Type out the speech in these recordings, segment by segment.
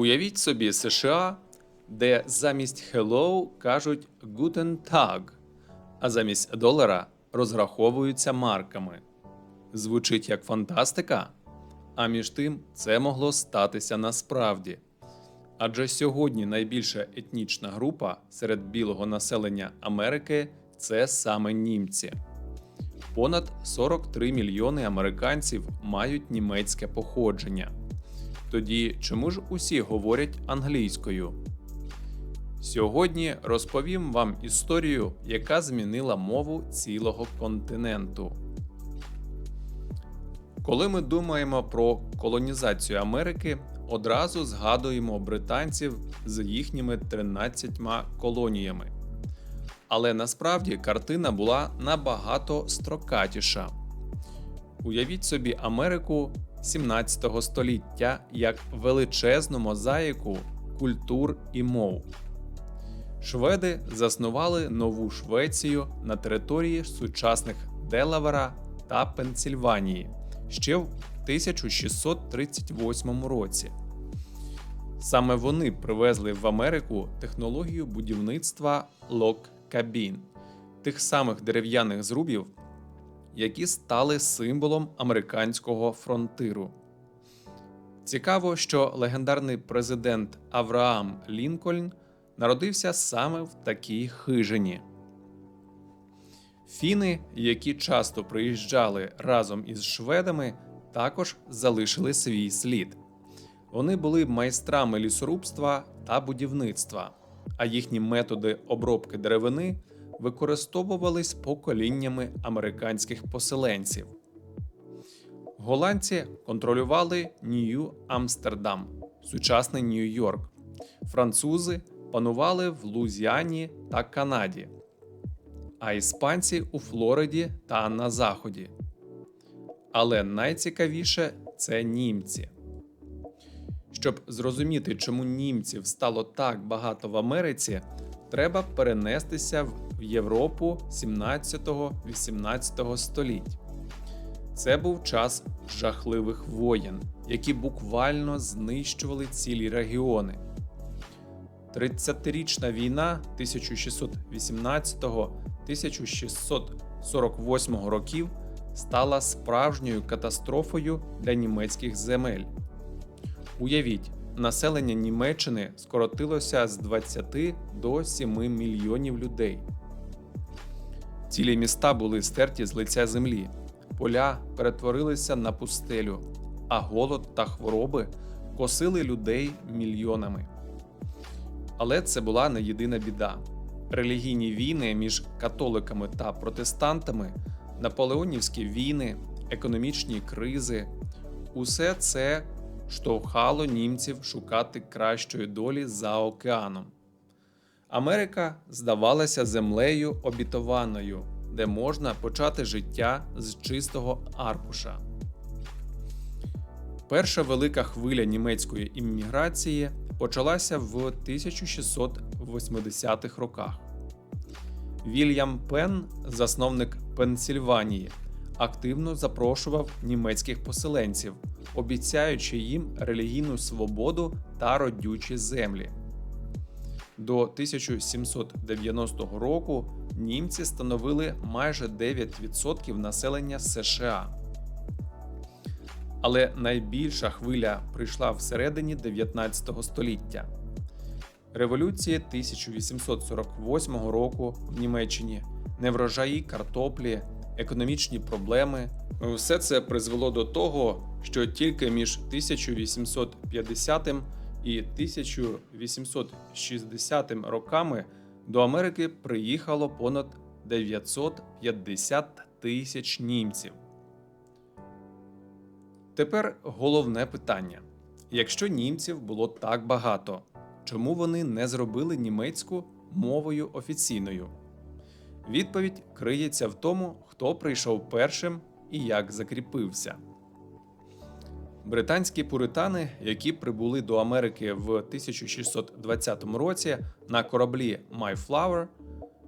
Уявіть собі США, де замість hello кажуть Guten Tag, а замість долара розраховуються марками. Звучить як фантастика? А між тим це могло статися насправді. Адже сьогодні найбільша етнічна група серед білого населення Америки це саме німці. Понад 43 мільйони американців мають німецьке походження. Тоді чому ж усі говорять англійською? Сьогодні розповім вам історію, яка змінила мову цілого континенту. Коли ми думаємо про колонізацію Америки, одразу згадуємо британців з їхніми 13 колоніями. Але насправді картина була набагато строкатіша. Уявіть собі Америку 17 століття як величезну мозаїку культур і мов. Шведи заснували нову Швецію на території сучасних Делавера та Пенсільванії ще в 1638 році. Саме вони привезли в Америку технологію будівництва лок-кабін, тих самих дерев'яних зрубів, які стали символом американського фронтиру. Цікаво, що легендарний президент Авраам Лінкольн народився саме в такій хижині. Фіни, які часто приїжджали разом із шведами, також залишили свій слід. Вони були майстрами лісорубства та будівництва, а їхні методи обробки деревини використовувались поколіннями американських поселенців. Голландці контролювали Нью Амстердам, сучасний Нью-Йорк. Французи панували в Лузіані та Канаді, а іспанці у Флориді та на Заході. Але найцікавіше це німці. Щоб зрозуміти, чому німців стало так багато в Америці, треба перенестися в Європу 17-18 століть. Це був час жахливих воєн, які буквально знищували цілі регіони. 30-річна війна 1618-1648 років стала справжньою катастрофою для німецьких земель. Уявіть, населення Німеччини скоротилося з 20 до 7 мільйонів людей. Цілі міста були стерті з лиця землі, поля перетворилися на пустелю, а голод та хвороби косили людей мільйонами. Але це була не єдина біда. Релігійні війни між католиками та протестантами, наполеонівські війни, економічні кризи усе це штовхало німців шукати кращої долі за океаном. Америка здавалася землею обітованою, де можна почати життя з чистого аркуша. Перша велика хвиля німецької імміграції почалася в 1680-х роках. Вільям Пен, засновник Пенсільванії, активно запрошував німецьких поселенців, обіцяючи їм релігійну свободу та родючі землі. До 1790 року німці становили майже 9% населення США. Але найбільша хвиля прийшла всередині 19 століття. Революції 1848 року в Німеччині, неврожаї картоплі, економічні проблеми все це призвело до того, що тільки між 1850 і 1860 роками до Америки приїхало понад 950 тисяч німців. Тепер головне питання: якщо німців було так багато, чому вони не зробили німецьку мовою офіційною? Відповідь криється в тому, хто прийшов першим і як закріпився. Британські пуритани, які прибули до Америки в 1620 році на кораблі Mayflower,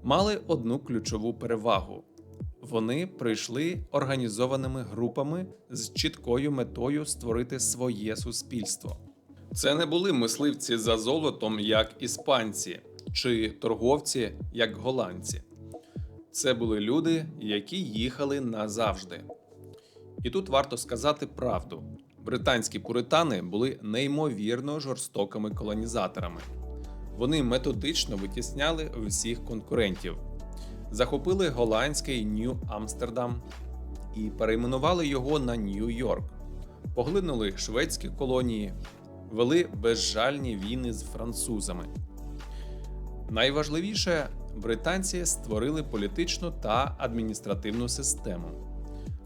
мали одну ключову перевагу вони прийшли організованими групами з чіткою метою створити своє суспільство. Це не були мисливці за золотом, як іспанці, чи торговці, як голландці. Це були люди, які їхали назавжди. І тут варто сказати правду: британські пуритани були неймовірно жорстокими колонізаторами. Вони методично витісняли всіх конкурентів, захопили голландський Нью-Амстердам і перейменували його на Нью-Йорк, поглинули шведські колонії, вели безжальні війни з французами. Найважливіше, британці створили політичну та адміністративну систему.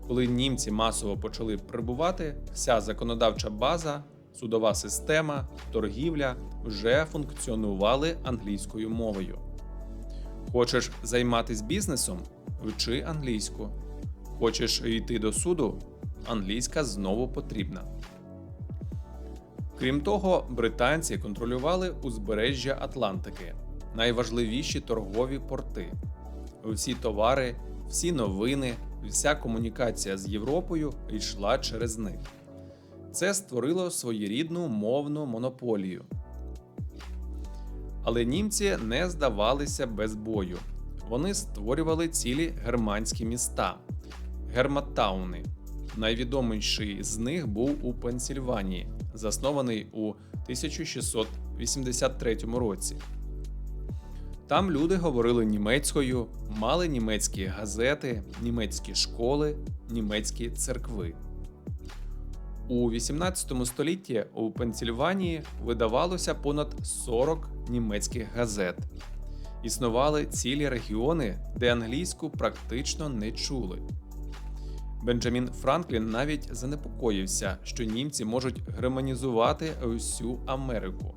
Коли німці масово почали прибувати, вся законодавча база, судова система, торгівля вже функціонували англійською мовою. Хочеш займатися бізнесом? Вчи англійську. Хочеш йти до суду? Англійська знову потрібна. Крім того, британці контролювали узбережжя Атлантики, найважливіші торгові порти. Всі товари, всі новини, вся комунікація з Європою йшла через них. Це створило своєрідну мовну монополію. Але німці не здавалися без бою. Вони створювали цілі германські міста Герматтауни. Найвідоміший з них був у Пенсільванії, заснований у 1683 році. Там люди говорили німецькою, мали німецькі газети, німецькі школи, німецькі церкви. У 18 столітті у Пенсільванії видавалося понад 40 німецьких газет. Існували цілі регіони, де англійську практично не чули. Бенджамін Франклін навіть занепокоївся, що німці можуть германізувати усю Америку.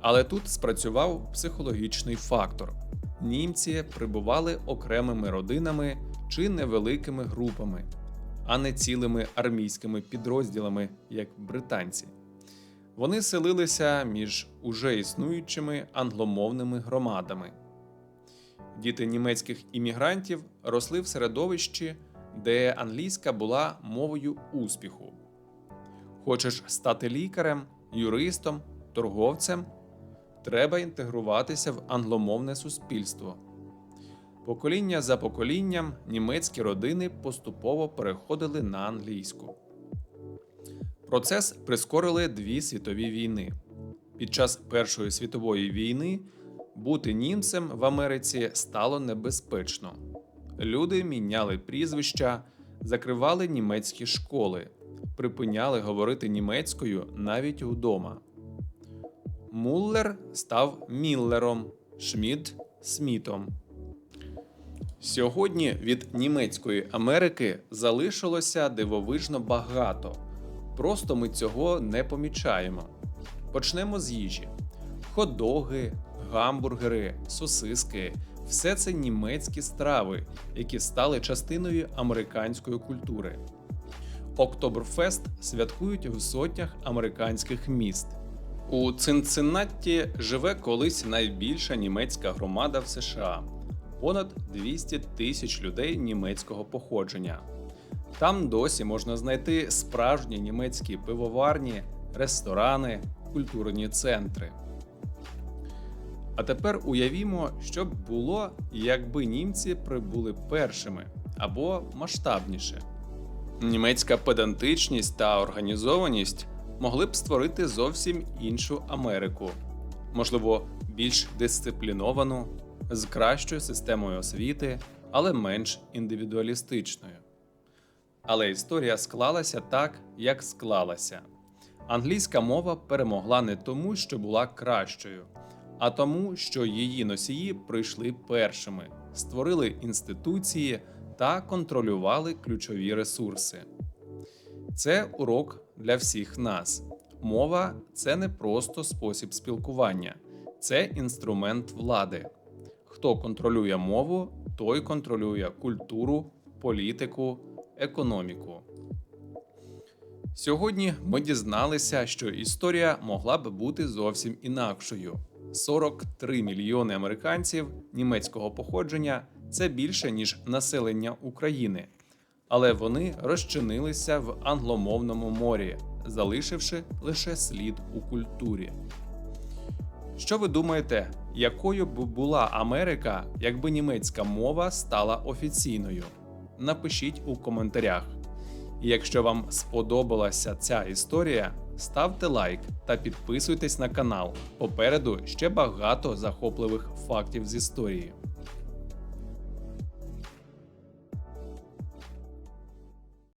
Але тут спрацював психологічний фактор: німці прибували окремими родинами чи невеликими групами, а не цілими армійськими підрозділами, як британці. Вони селилися між уже існуючими англомовними громадами. Діти німецьких іммігрантів росли в середовищі, де англійська була мовою успіху. Хочеш стати лікарем, юристом, торговцем треба інтегруватися в англомовне суспільство. Покоління за поколінням німецькі родини поступово переходили на англійську. Процес прискорили дві світові війни. Під час Першої світової війни бути німцем в Америці стало небезпечно. Люди міняли прізвища, закривали німецькі школи, припиняли говорити німецькою навіть вдома. Муллер став Міллером, Шмідт Смітом. Сьогодні від німецької Америки залишилося дивовижно багато. Просто ми цього не помічаємо. Почнемо з їжі: ходоги, гамбургери, сосиски все це німецькі страви, які стали частиною американської культури. Октоберфест святкують в сотнях американських міст. У Цинциннатті живе колись найбільша німецька громада в США понад 200 тисяч людей німецького походження. Там досі можна знайти справжні німецькі пивоварні, ресторани, культурні центри. А тепер уявімо, що б було, якби німці прибули першими або масштабніше. Німецька педантичність та організованість могли б створити зовсім іншу Америку, можливо, більш дисципліновану, з кращою системою освіти, але менш індивідуалістичною. Але історія склалася так, як склалася. Англійська мова перемогла не тому, що була кращою, а тому, що її носії прийшли першими, створили інституції та контролювали ключові ресурси. Це урок для всіх нас. Мова це не просто спосіб спілкування, це інструмент влади. Хто контролює мову, той контролює культуру, політику, економіку. Сьогодні ми дізналися, що історія могла б бути зовсім інакшою. 43 мільйони американців німецького походження це більше ніж населення України, але вони розчинилися в англомовному морі, залишивши лише слід у культурі. Що ви думаєте, якою б була Америка, якби німецька мова стала офіційною? Напишіть у коментарях. І якщо вам сподобалася ця історія, ставте лайк та підписуйтесь на канал. Попереду ще багато захопливих фактів з історії.